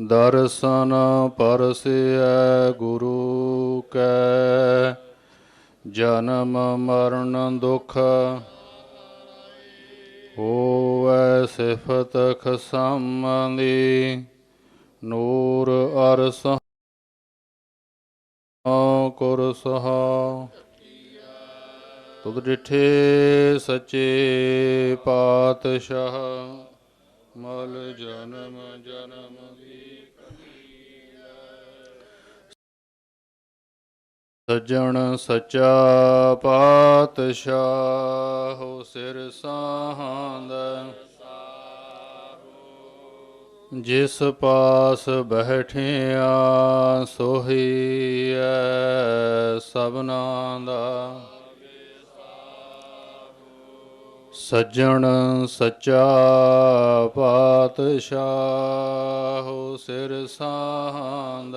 ਦਰਸ਼ਨ ਪਰਸਿਐ ਗੁਰੂ ਕੈ, ਜਨਮ ਮਰਨ ਦੁਖ ਹੋਵੈ ਸਿਫਤ ਖਸਮਨੀ ਨੂਰ ਅਰਸ ਕੁਰ ਸਹਾ ਤੁਧ ਡਿਠੇ ਸੱਚੇ ਪਾਤਸ਼ਾਹ, ਮਲ ਜਨਮ ਜਨਮ ਸੱਜਣ ਸੱਚਾ ਪਾਤਸ਼ਾਹ ਹੋ ਸਿਰ ਸਾਹਾਂਦ। ਜਿਸ ਪਾਸ ਬੈਠਿਆ, ਸੋਹੀ ਐ ਦਾ। ਸੱਜਣ ਸੱਚਾ ਪਾਤਸ਼ਾਹ ਹੋ ਸਿਰ ਸਾਹਾਂਦ।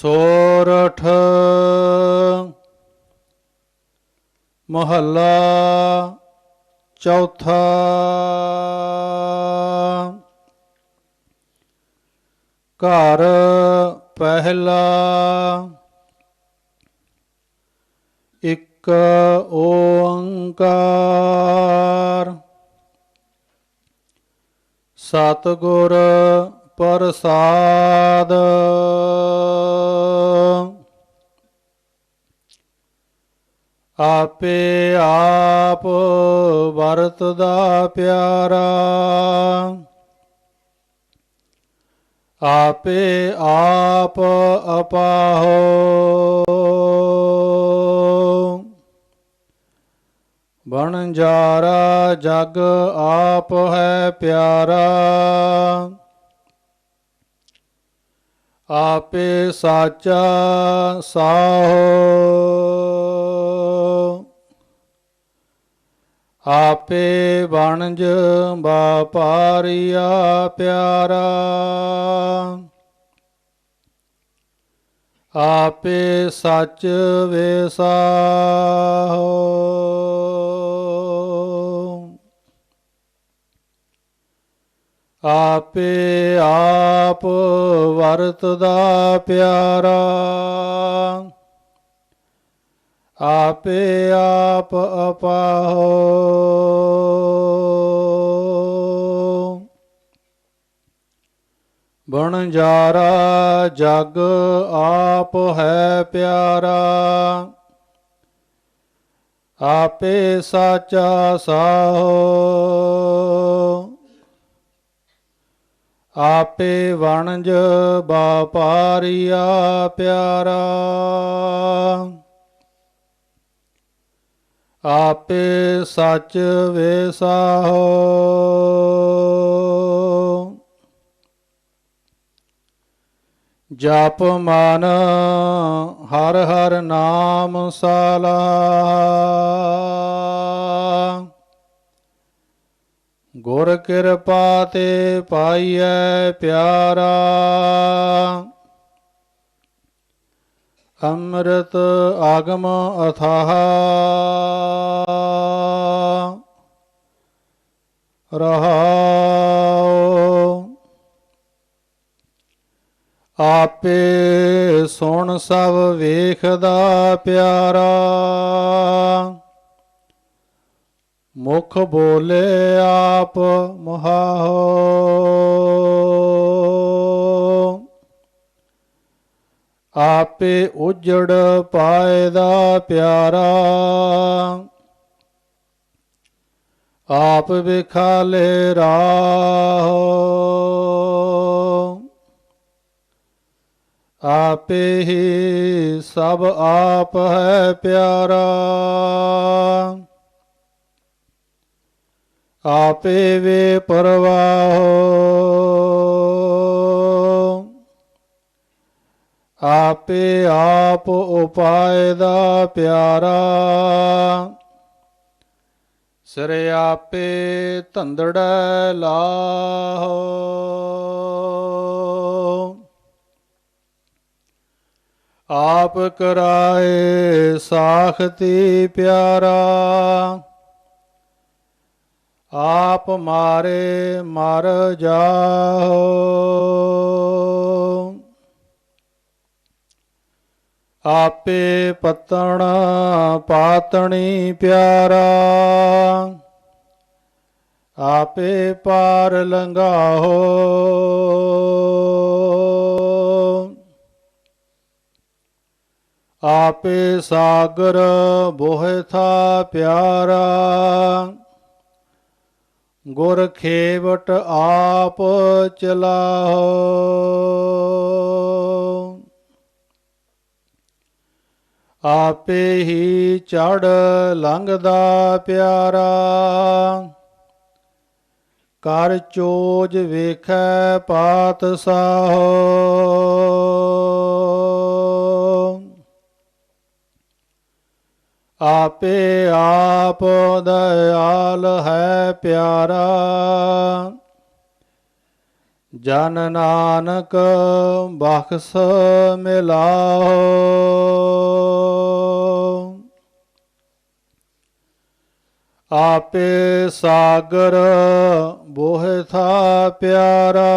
ਸੋਰਠ ਮਹੱਲਾ ਚੌਥਾ ਘਰ ਪਹਿਲਾ ਇੱਕ ਓੰਕਾਰ। ਸਤਿਗੁਰ ਪ੍ਰਸਾਦ। ਆਪੇ ਆਪ ਵਰਤਦਾ ਪਿਆਰਾ। ਆਪੇ ਆਪ ਅਪਾਹੋ। ਬਣਜਾਰਾ ਜਗ ਆਪ ਹੈ ਪਿਆਰਾ। ਆਪੇ ਸਾਚਾ ਸਾਹੋ। ਆਪੇ ਵਣਜ ਵਪਾਰੀਆ ਪਿਆਰਾ। ਆਪੇ ਸੱਚ ਵੇਸਾਹੋ ਆਪੇ ਆਪ ਵਰਤਦਾ ਪਿਆਰਾ। ਆਪੇ ਆਪ ਅਪਾਹੋ। ਬਣਜਾਰਾ ਜਗ ਆਪ ਹੈ ਪਿਆਰਾ। ਆਪੇ ਸਾਚਾ ਸਾਹੋ। ਆਪੇ ਵਣਜ ਵਪਾਰੀਆ ਪਿਆਰਾ। ਆਪੇ ਸੱਚ ਵੇਸਾਹੋ। ਜਪ ਮਨ ਹਰ ਹਰ ਨਾਮ ਸਾਲਾ। ਗੁਰ ਕਿਰਪਾ ਤੇ ਪਾਈਐ ਪਿਆਰਾ। ਅੰਮ੍ਰਿਤ ਆਗਮ ਅਥਾਹ। ਰਹਾਉ। ਆਪੇ ਸੁਣ ਸਭ ਵੇਖਦਾ ਪਿਆਰਾ। ਮੁਖ ਬੋਲੇ ਆਪ ਮਹਾਓ ਆਪੇ ਉਜੜ ਪਾਏ ਦਾ ਪਿਆਰਾ। ਆਪ ਵਿਖਾਲੇ ਰਾਹੋ। ਆਪੇ ਹੀ ਸਭ ਆਪ ਹੈ ਪਿਆਰਾ। ਆਪੇ ਵੇ ਪਰਵਾਹੋ। ਆਪੇ ਆਪ ਉਪਾਇ ਦਾ ਪਿਆਰਾ। ਸਿਰ ਆਪੇ ਧੰਦੜੈ ਲਾਹੋ। ਆਪ ਕਰਾਏ ਸਾਖਤੀ ਪਿਆਰਾ। ਆਪ ਮਾਰੇ ਮਰ ਜਾਓ ਆਪੇ ਪਤਣ ਪਾਤਣੀ ਪਿਆਰਾ। ਆਪੇ ਪਾਰ ਲੰਘਾਓ ਆਪੇ ਸਾਗਰ ਬੋਹਿ ਥਾ ਪਿਆਰਾ। ਗੁਰ ਖੇਵਟ ਆਪ ਚਲਾਓ। ਆਪੇ ਹੀ ਚੜ ਲੰਘਦਾ ਪਿਆਰਾ। ਕਰ ਚੋਜ ਵੇਖੈ ਪਾਤ ਸਾਹੋ ਆਪੇ ਆਪ ਦਇਆਲ ਹੈ ਪਿਆਰਾ। ਜਨ ਨਾਨਕ ਬਖਸ ਮਿਲਾਓ। ਆਪੇ ਸਾਗਰ ਬੋਹਿ ਥਾ ਪਿਆਰਾ।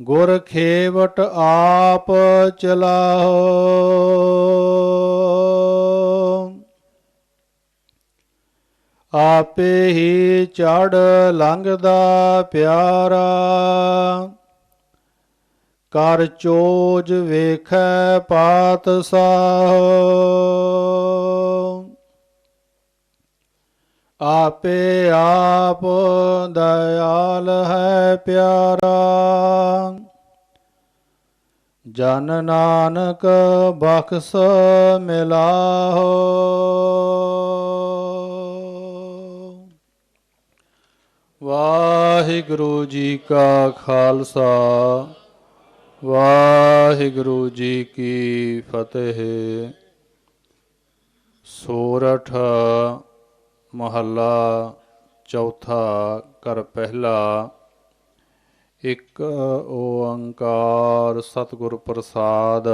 ਗੁਰ ਖੇਵਟ ਆਪ ਚਲਾਓ। ਆਪੇ ਹੀ ਚੜ ਲੰਘਦਾ ਪਿਆਰਾ। ਕਰ ਚੋਜ ਵੇਖੈ ਪਾਤ ਸਾਹੋ। ਆਪੇ ਆਪ ਦਇਆਲ ਹੈ ਪਿਆਰਾ। ਜਨ ਨਾਨਕ ਬਖਸ ਮਿਲਾਹੋ। ਵਾਹਿਗੁਰੂ ਜੀ ਕਾ ਖਾਲਸਾ, ਵਾਹਿਗੁਰੂ ਜੀ ਕੀ ਫਤਿਹ। ਸੋਰਠ ਮਹੱਲਾ ਚੌਥਾ ਕਰ ਪਹਿਲਾ ਇੱਕ ਓੰਕਾਰ ਸਤਿਗੁਰ ਪ੍ਰਸਾਦ।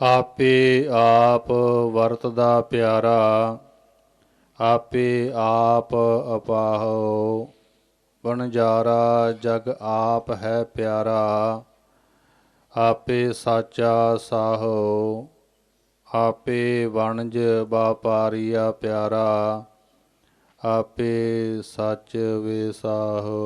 ਆਪੇ ਆਪ ਵਰਤਦਾ ਪਿਆਰਾ, ਆਪੇ ਆਪ ਅਪਾਹੋ ਬਣਜਾਰਾ ਜਗ ਆਪ ਹੈ ਪਿਆਰਾ, ਆਪੇ ਸਾਚਾ ਸਾਹੋ ਆਪੇ ਵਣਜ ਵਪਾਰੀਆ ਪਿਆਰਾ ਆਪੇ ਸੱਚ ਵਿਸਾਹੋ।